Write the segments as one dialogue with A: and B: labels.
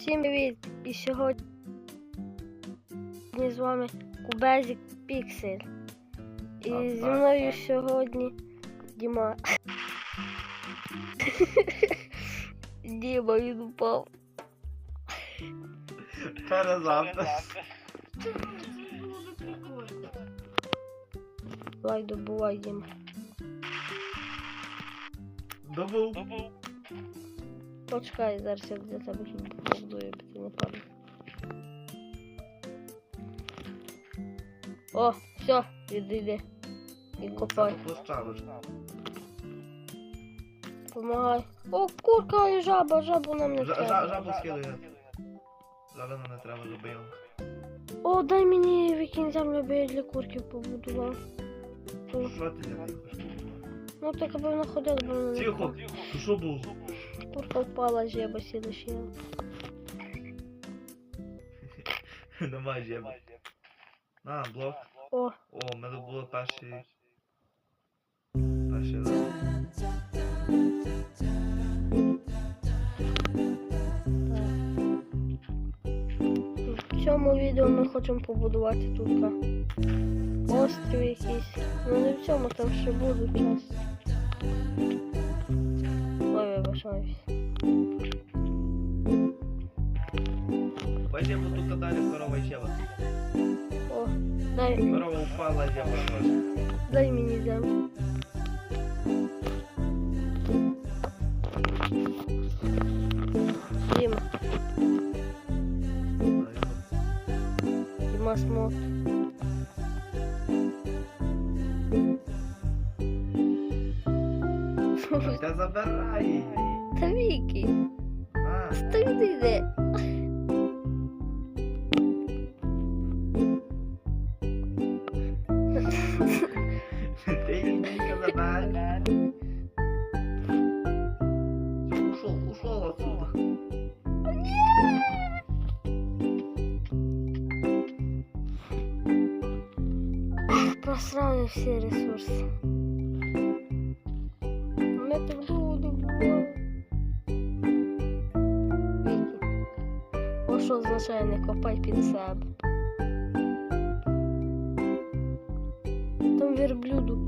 A: Всім привіт! І сьогодні з вами Кубезік Піксель. І
B: Так,
A: зі мною
B: так.
A: сьогодні Діма. Діма він упав.
B: Перезавтра.
A: Давай добувай Діма.
B: Добув.
A: Почекай, зараз я для тебе тут побудую, бо ти. О, все, відійди. І копай. Помагай. О, курка і жаба, жабу нам не треба.
B: жа- Жабу скидує. Жабу нам не треба добив.
A: О, дай мені викинь землю, бо я для курки побудував.
B: Що ти не хочеш?
A: Ну так аби вона ходила, бо вона не
B: Тихо. що був?
A: Курка впала, жеба сіла ще.
B: Нема жеба. На, блок.
A: О,
B: О, в мене було перші. Перші раз.
A: в цьому відео ми хочемо побудувати тут острів якийсь. Ну не в цьому, там ще будуть час. Ой, вибачаюсь.
B: Ой, жеба тут далі корова і жеба.
A: О, дай,
B: Корова упала, жеба теж.
A: дай мені землю. Діма, Діма смот.
B: Та забирай.
A: Та Вікі,
B: А,
A: стой йде. Всі ресурси. Ми так довго добували. Вікі. О, що означає не копай під себе. Там верблюду.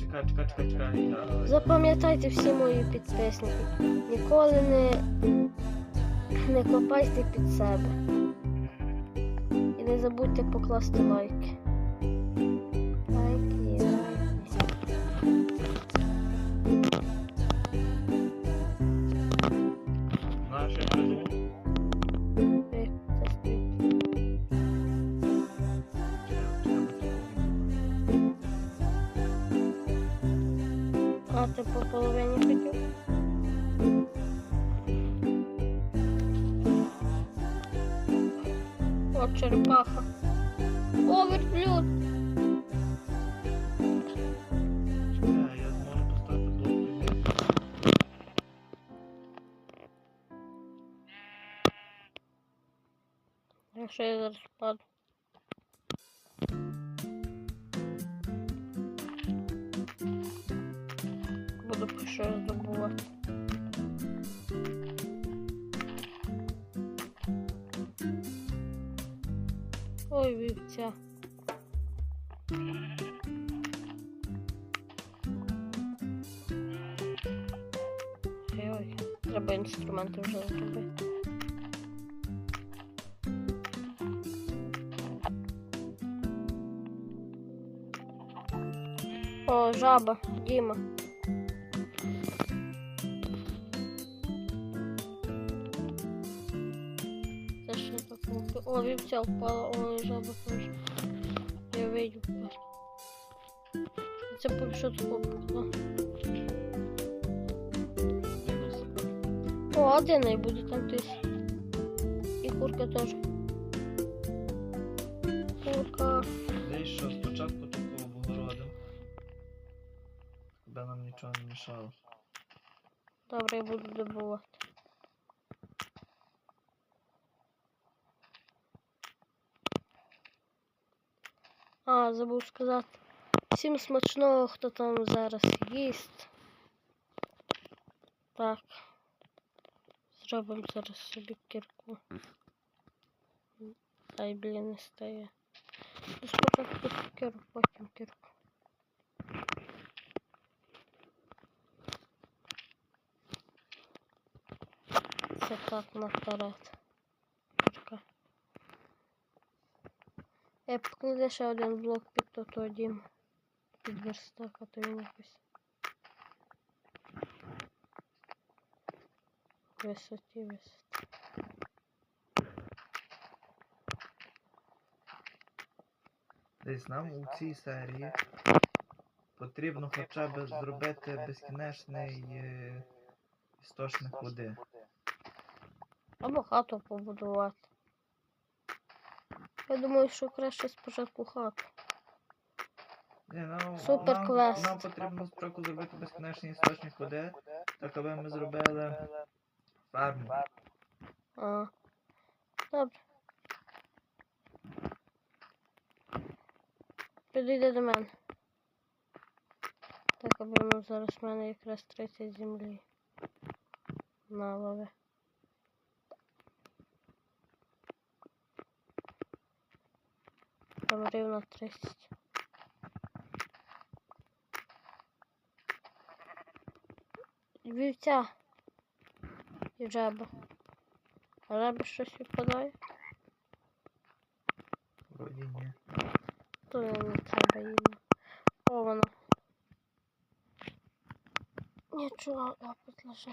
B: Чекай, чекай, чекай, чекай.
A: Запам'ятайте всі мої підписники. Ніколи не, не копайте під себе. І не забудьте покласти. Лайки, Якщо я зараз впаду. Буду щось здобувати. Ой, вівця. Ой, треба інструменти вже зробити. Жаба, таке? О, вівця впала, о, і жаба теж. Я вийду. Це поки що попало. О, один не буде там тись. І курка теж. Курка.
B: Десь що, Тебе нам нічого не мішало.
A: Добре, я буду добувати. А, забув сказати. Всім смачного, хто там зараз їсть. Так. Зробимо зараз собі кірку. Ай, блін, не стає. Ну, Спочатку кірку, потім кірку. Це так наперед. Я покладе ще один блок під тото дім. Під верстак, а то він якось. Висоті, висоті.
B: Десь нам у цій серії потрібно хоча б зробити безкінечний е, істочник води.
A: Або хату побудувати. Я думаю, що краще спочатку хату.
B: Нам,
A: Супер квест.
B: нам потрібно спочатку зробити безкінечний істочник води, так аби ми зробили ферму.
A: А. Добре. Підійди до мене. Так, аби ну зараз в мене якраз 30 землі. На Там рівно 30. Вівця. І жаба. А жаби щось відпадає?
B: Вроді ні.
A: То не треба їм. О, воно. Нічого, лапить лише.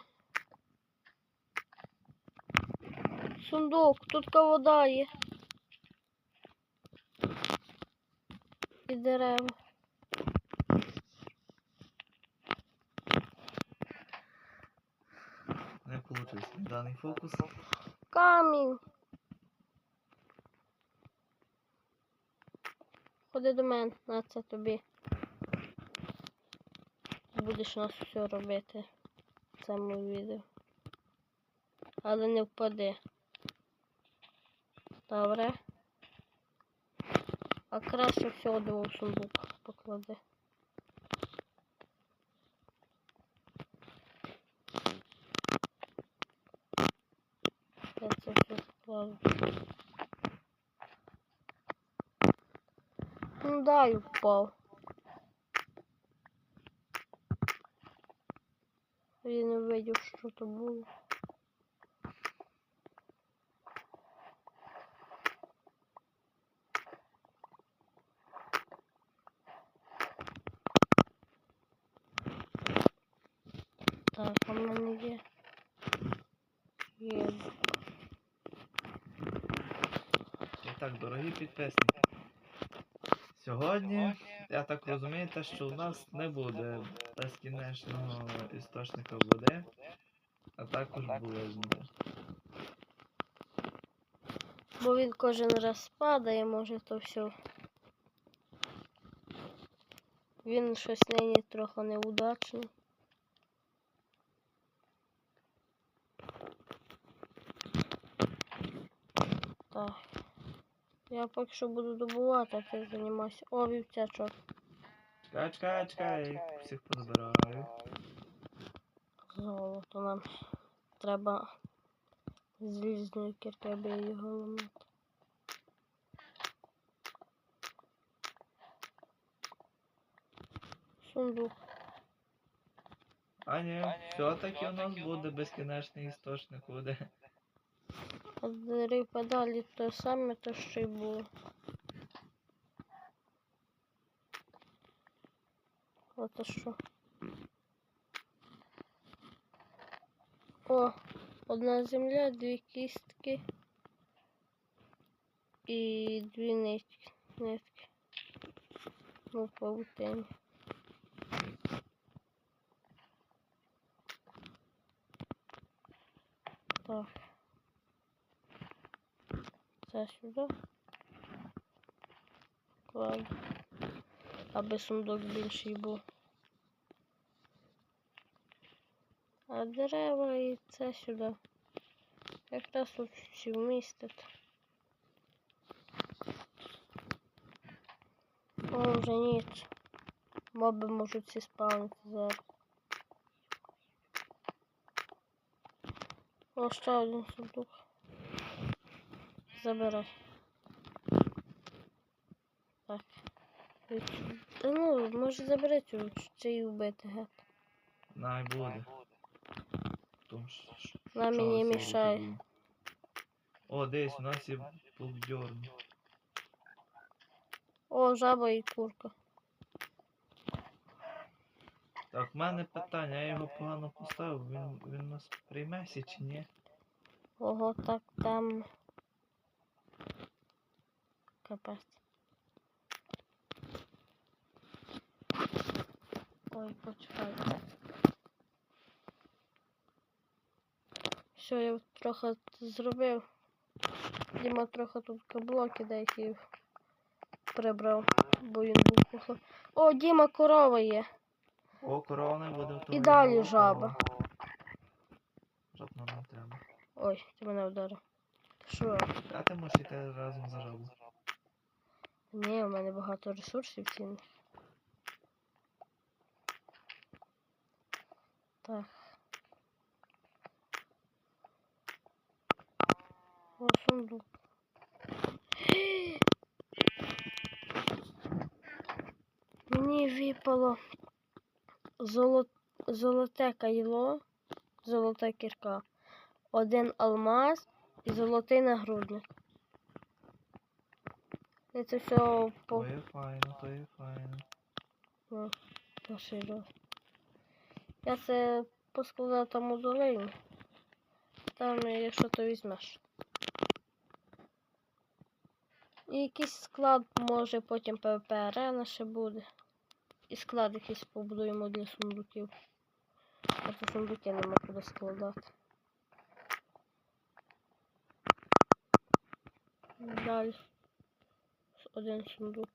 A: Сундук, тут вода є. І дерева.
B: Не вийшов даний фокус.
A: Камінь. Ходи до мене, на це тобі. Будеш у нас все робити в цьому відео. Але не впади. Добре. А краще все до сундук поклади. Я це все склав. Ну дай упав. Я не видів, що то було. Так, а в мене є. Є.
B: І так, дорогі підписники. Сьогодні, я так розумію, те, що у нас не буде безкінечного істочника води, а також булижного.
A: Бо він кожен раз падає, може то все. Він щось нині трохи неудачний. Так. Я поки що буду добувати, а ти займайся. О, вівцячок.
B: Чекай, чекай, чекай, всіх позабираю.
A: Золото нам треба залізної кірки, аби його ламати. Сундук.
B: А ні, все-таки у нас буде безкінечний істочник води.
A: Дерев подалі те саме, то що й було. Ото що. О, одна земля, дві кістки і дві нитки. нитки. Ну, паутині. Так. Це сюди. Кладу. Аби сундук більший був. А дерева і це сюди. Якраз тут вмістить. О, вже ніч. Моби можуть всі спавнити зараз. О, ще один сундук. Забирай. Так. Та ну, може забери цю чи її вбити, га.
B: Най буде.
A: Вона мені мішає.
B: О, десь у нас є бульдьорн.
A: О, жаба і курка.
B: Так, в мене питання, я його погано поставив, він, він нас приймеся чи ні?
A: Ого, так там. Капець. Ой, почекайте. Все, я трохи зробив. Діма трохи тут блоки деякі прибрав, бо він був пухло. О, Діма, корова є.
B: О, корона буде в
A: І далі жаба.
B: Жаб нам не треба.
A: Ой, ти мене вдарив. Що?
B: А ти можеш йти разом за жабу.
A: Ні, у мене багато ресурсів цінних. Так. О, сундук. Мені випало золо... золоте кайло, золота кірка, один алмаз і золотий нагрудник. Я це все по
B: То є файно, то є файно.
A: Ну, поширю. Я це поскладав там у долині. Там, якщо то візьмеш. І якийсь склад може потім ПВП арена ще буде. І склад якийсь побудуємо для сундуків. А то сундуки нема куди складати. Далі. Один сундук.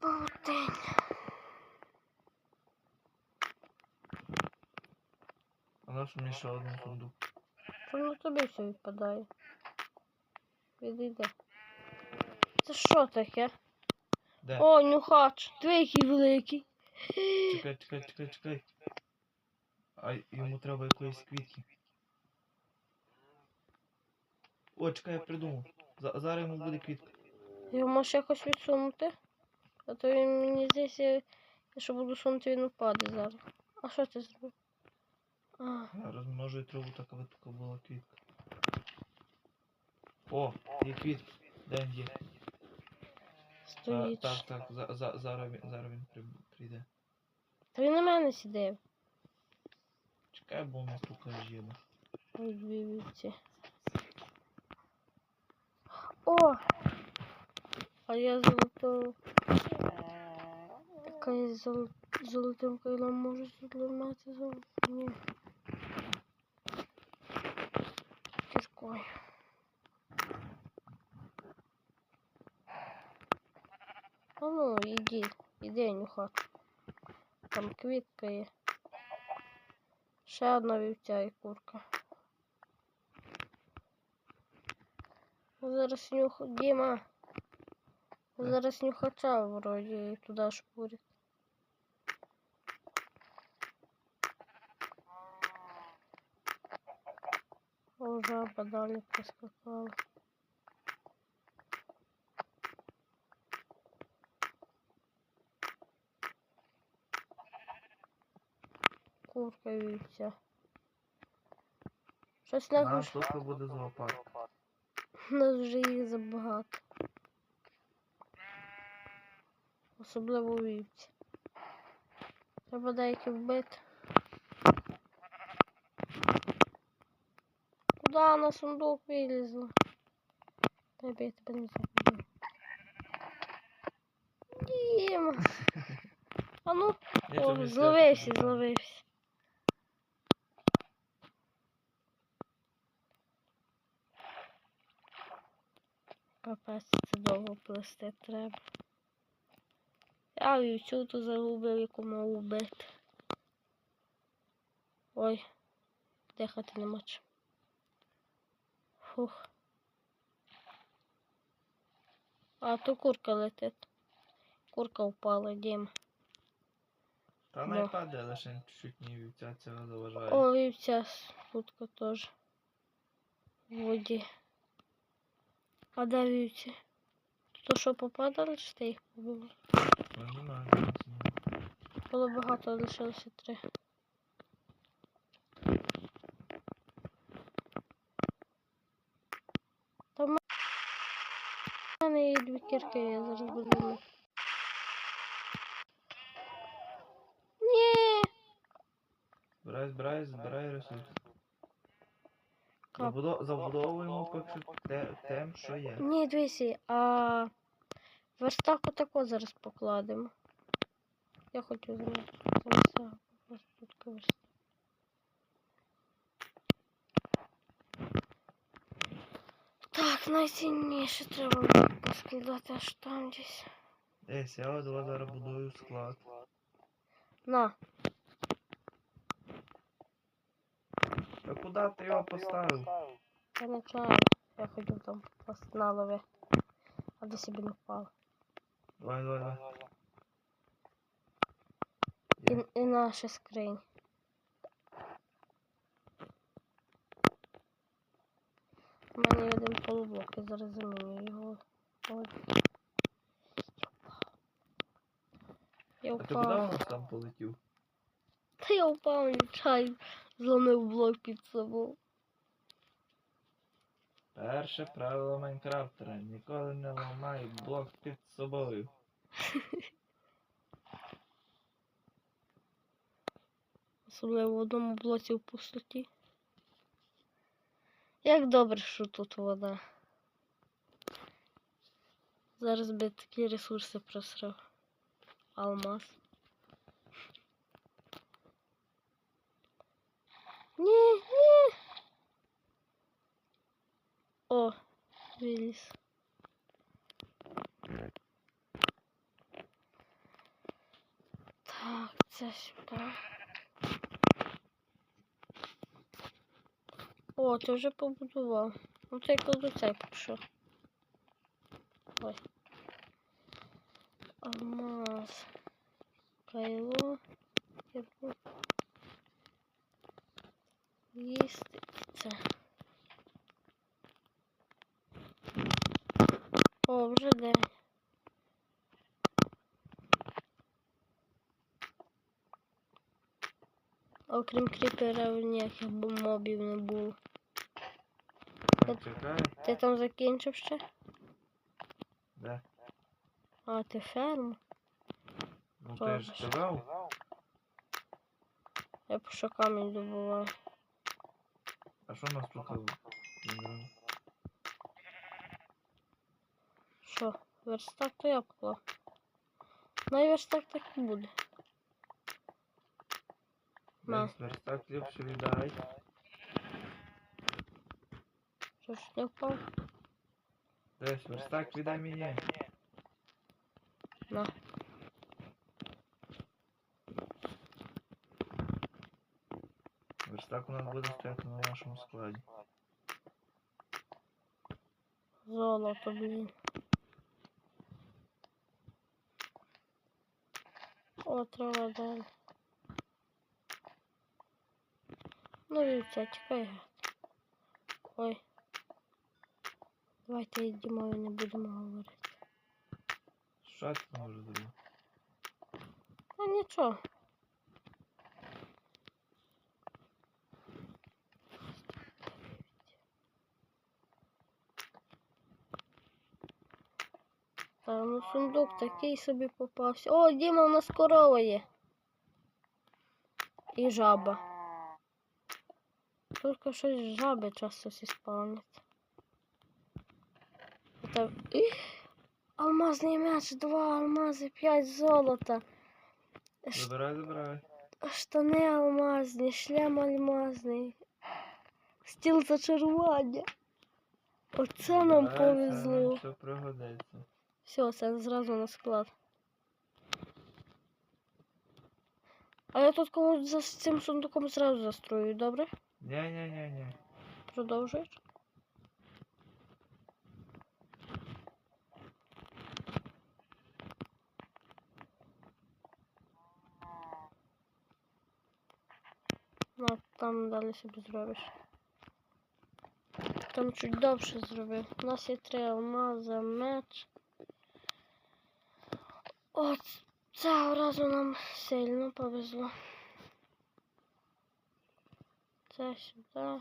A: Паутин.
B: А наш мені ще один сундук.
A: Чому тобі все відпадає? Відійде. Це що таке?
B: Де?
A: О, нюхач, твій який великий.
B: Чекай, чекай, чекай, чекай. А йому треба якоїсь квітки. О, чекай, я придумав. За- зараз йому буде квітка.
A: Його можеш якось відсунути? А то він мені здається, якщо буду сунути, він упаде зараз. А що ти зробив? А,
B: Я розмножую траву, так аби така була квітка. О, є квітка. Де він є? Та-
A: стоїть.
B: Так, так, за, за, зараз він, зараз він при- прийде.
A: Та він на мене сидів.
B: Чекай, бо у нас тут жіба.
A: Ой, вівці. О! А я золото. Така я зол... золотим кайлом можу зламати золото. Ні. Кіркою. А ну, іди, іди нюхати. Там квітка є. Ще одна вівця і курка. Зараз нюх... Діма. Зараз нюхача вроді туди шпурить. О, жаба далі поскакала. Курка вівця. Щось не
B: Нам тут буде зоопарк.
A: У нас вже їх забагато. Особливо вівці. Треба деякі вбити. Куда на сундук вилізла? Би я тебе не забуду. Діма. А ну, зловився, зловився. Капець, це довго плести треба. Я вівцю ту загубив, яку мав убити. Ой, дихати нема чим. Фух. А то курка летить. Курка впала, Дім.
B: Та
A: Ну.
B: найпаде лише чуть не вівця цього заважає.
A: О, і ця сутка теж. В воді. Вівці? То що попадали, чи ти їх
B: значення.
A: Було багато, лишилося три. Та в мене є дві кірки, я зараз буду. Ні!
B: Збирай, збирай, збирай ресурс. Забудо... Забудовуємо поки те, тем, що є.
A: Ні, дивися, а верстак отако зараз покладемо. Я хочу зробити тут верстак. Так, найцінніше треба буде поскладати аж там десь.
B: Десь, я от зараз будую склад.
A: На,
B: Та куди ти його поставив?
A: я не знаю. Я хотів там просто на лови. А до себе не впав.
B: Давай, давай, давай.
A: І,
B: Є.
A: і наша скринь. У мене є один полублок, я зараз заміню його. Ой. Я
B: А ти куди
A: впав.
B: у нас там полетів?
A: Та я впав, нечайно. Зломив блок під собою.
B: Перше правило Майнкрафтера. Ніколи не ламай блок під собою.
A: Особливо в одному блоці в пустоті. Як добре, що тут вода. Зараз би такі ресурси просрав. Алмаз. Ні, ні. О, виліз. Так, це сюди. О, ти вже побудував. Ну це як до цей пішов. Ой. Алмаз. Кайло. Кірку. Їсти і це. О, вже день. Окрім кріперів ніяких мобів не було.
B: Чекай.
A: Ти там закінчив ще?
B: Де?
A: А, ти ферму?
B: Ну ти ж сказав?
A: Я по що камінь добуваю.
B: А що нас тут?
A: Що, верстак то я поклав. І верстак так і буде. На.
B: Верстак ліпше віддай.
A: Що ж не впав?
B: Десь верстак віддай мені.
A: На.
B: Верстак у нас буде стояти на нашому складі.
A: Золото, блін. О, трава далі. Ну і це, чекай. гад. Ой. Давайте із Дімою не будемо говорити.
B: Що ти там вже зробив?
A: А нічого. Та ну сундук такий собі попався. О, Діма, у нас корова є. І жаба. Тільки щось жаби часто всі спавнять. Та... Іх! Алмазний м'яч, два алмази, п'ять золота. Ш-
B: Забирай, забирай.
A: Штани алмазні, шлем алмазний. Стіл зачарування. Оце нам повезло.
B: Все пригодиться.
A: Все, це зразу на склад. А я тут комусь за з цим сундуком зразу застрою, добре?
B: Ні-ні-ні-ні.
A: Продовжуєш? Ну, там далі собі зробиш. Там чуть довше зробив. У нас є три алмази, меч. От цього разу нам сильно повезло. Це сюди.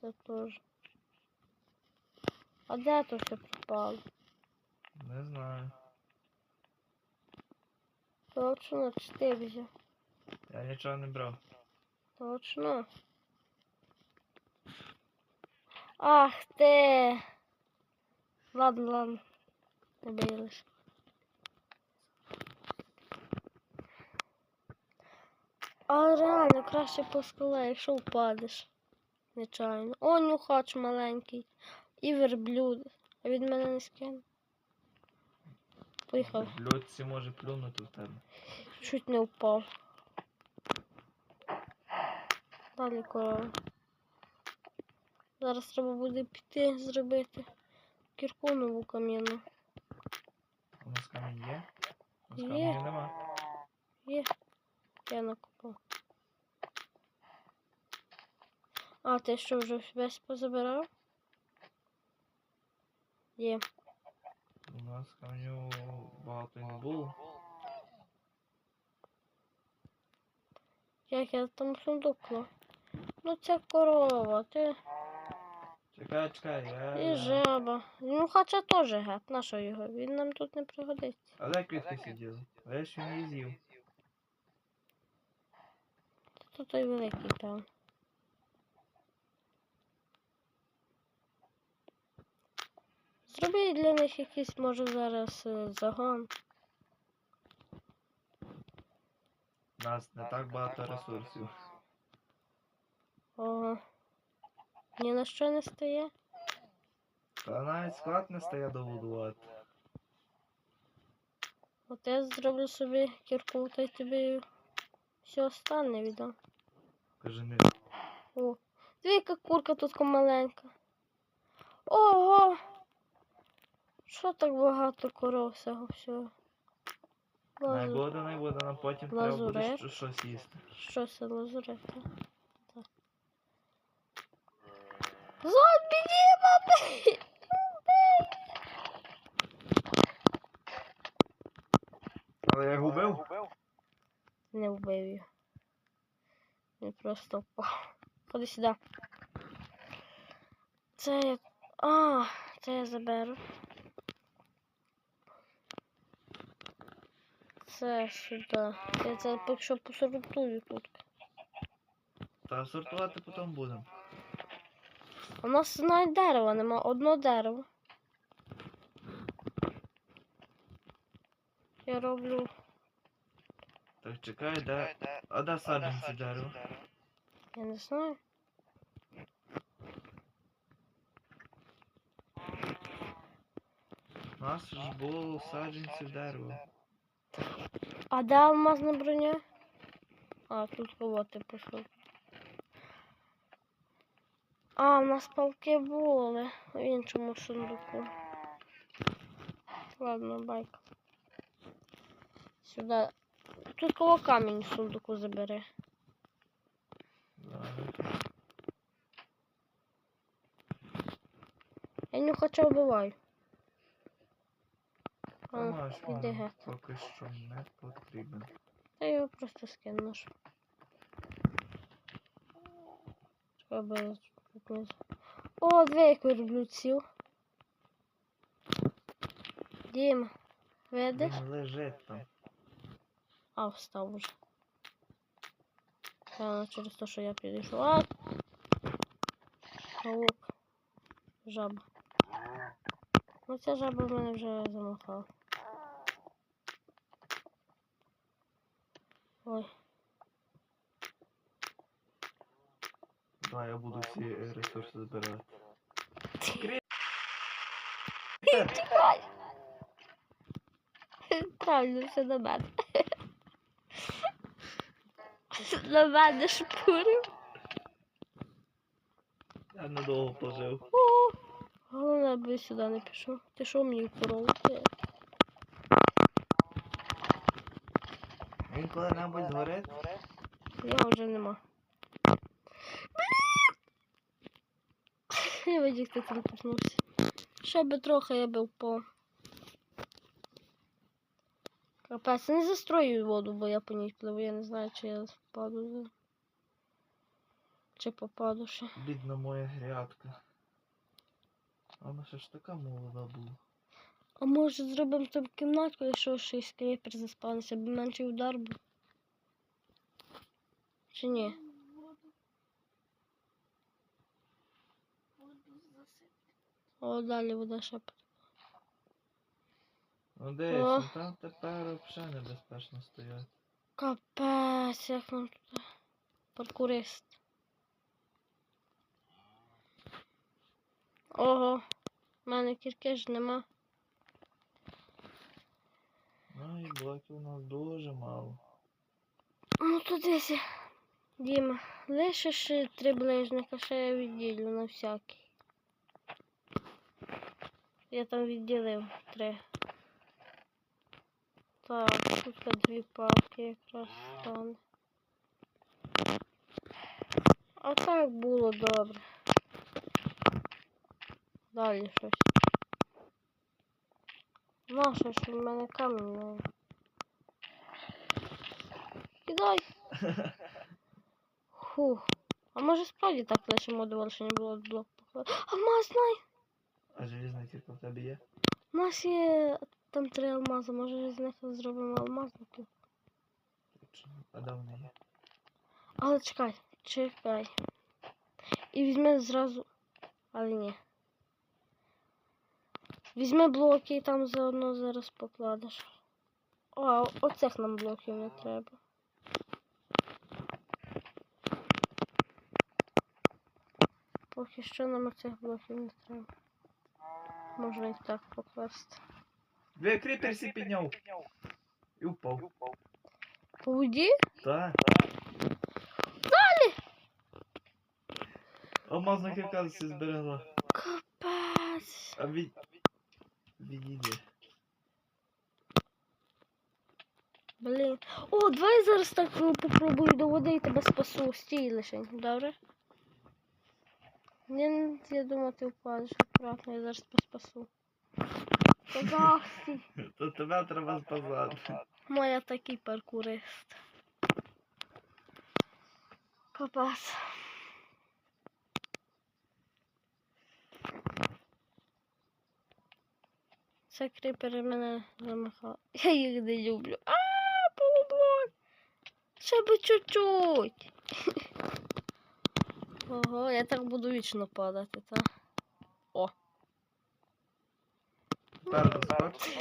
A: Це теж. А де то все пропало?
B: Не знаю.
A: Точно, чи ти взяв?
B: Я нічого не брав.
A: Точно. Ах ти. Ладно, ладно. Не боялась. А реально краще по скале, якщо впадеш. Нечайно. О, нюхач маленький. І верблюд. А від мене не скине. Поїхав.
B: Блюдці може плюнути в тебе.
A: Чуть не впав. Далі корова. Зараз треба буде піти зробити кірку нову кам'яну.
B: У нас камінь є? У нас камінь нема.
A: Є. Я накопав. А, ти що вже весь позабирав? Є.
B: У нас каменю багато не було.
A: Як я там сундук? Ну це корова, ти
B: Чекай, чекай, я.
A: і жаба. Ну хоча теж гет, на що його? Він нам тут не пригодиться.
B: А де квітки сиділи? А я ще не з'їв.
A: Тут той великий там. Зроби для них якийсь, може, зараз е, загон.
B: У нас не так багато ресурсів.
A: Ого. Ні на що не стає.
B: Та навіть склад не стає добудувати.
A: От я зроблю собі кірку, та й тобі все остане віддам.
B: Каже, не.
A: О, дві яка курка тут маленька. Ого! Що так багато коров всього всього?
B: Не буде, не буде, нам потім треба буде щось їсти.
A: Що це лазурит? Так. Зомбі, бей!
B: Але я губив?
A: Не вбив його. Він просто впав. Ходи сюди. Це я. А, це я заберу. Це сюди. Я це поки що посортую тут.
B: Та сортувати потім будемо.
A: У нас навіть дерева нема, одно дерево. Я роблю.
B: Так чекай, де. А де саджанці дерева?
A: Я не знаю.
B: У нас ж було саджанці дерева.
A: А де алмазна броня? А, тут кого ти пішов. А, у нас палки були в іншому сундуку. Ладно, байка. Сюди. Тут кого камінь в сундуку забери. Я не хочу вбиваю.
B: Та
A: А, іди геть.
B: поки що не потрібен.
A: Та я його просто скину. ж. Треба О, дві як верблюдців. Діма, видиш?
B: Лежить там.
A: А, встав уже. Певно, через те, що я підійшов. А! Паук. Жаба. Ну ця жаба в мене вже замахала. Ой,
B: Давай я буду всі е, ресурси збирати.
A: тікай! Правильно, все на мене. На мене шпурив.
B: Я недовго пожив.
A: О, головне, аби сюди не пішов. Ти що мені корову? Ти-
B: Він коли-небудь згорить?
A: Його вже нема. Я видів, хто там проснувся. Ще би трохи я би впав. Капець, не застрою воду, бо я по ній пливу. Я не знаю, чи я впаду. Чи попаду ще.
B: Бідна моя грядка. Вона ще ж така молода була.
A: А може зробимо там кімнатку, якщо ще й скріпер заспавнився, бо менший удар був. Чи ні? О, далі вода п-
B: Ну дивись, там тепер взагалі небезпечно стояти.
A: Капець, як нам тут паркурист. Ого, в мене кірки ж нема.
B: Ну і блоків у нас дуже мало.
A: Ну тут десь. Діма, лише ще три ближника, ще я відділю на всякий. Я там відділив три. Так, тут дві палки якраз стане. А так було добре. Далі щось. Нащо що в мене камінь? Кидай. Фух. А може справді так лишимо до не було блок покладати. Алмаз, знай!
B: А желізна кірка в тебе є?
A: У нас є там три алмази, може з них зробимо алмазники.
B: А де вони є?
A: Але чекай, чекай. І візьми зразу. Але ні. Візьми блоки і там заодно зараз покладеш. О, оцих нам блоків не треба. Поки що нам оцих блоків не треба. Можна їх так покласти.
B: Ви кріпер сі підняв. І впав.
A: По воді?
B: Так. Далі! Алмазна си зберегла.
A: Капець.
B: А від... Відійди.
A: Блін. О, давай я зараз так е, попробую до води і тебе спасу. Стій лише, добре? Ні, я думаю, ти впадеш акуратно, я зараз тебе спасу. Казах.
B: То тебе треба спасати.
A: Моя такий паркурист. Капець. Це кріпери мене замахали. Я їх не люблю. А, полублок. Ще би чуть-чуть. Ого, я так буду вічно падати, так? О.
B: Доскоч.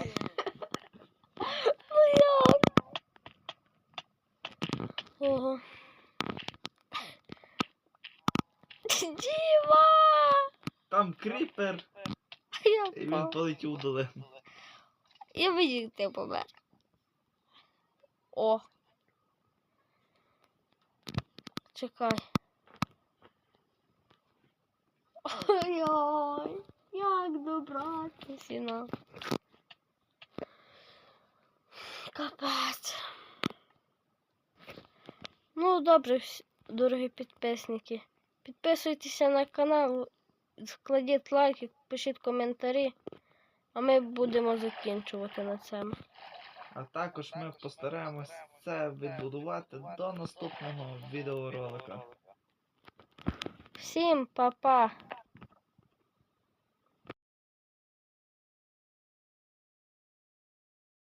A: Ну як? Ого. Діва!
B: Там кріпер.
A: Я
B: І він
A: впав.
B: полетів долину.
A: Я видів, ти помер. О. Чекай. Ой-ой, як добратися нам. Капець. Ну, добре, дорогі підписники. Підписуйтеся на канал, складіть лайки, пишіть коментарі, а ми будемо закінчувати на цьому.
B: А також ми постараємось це відбудувати до наступного відеоролика.
A: Всім па-па!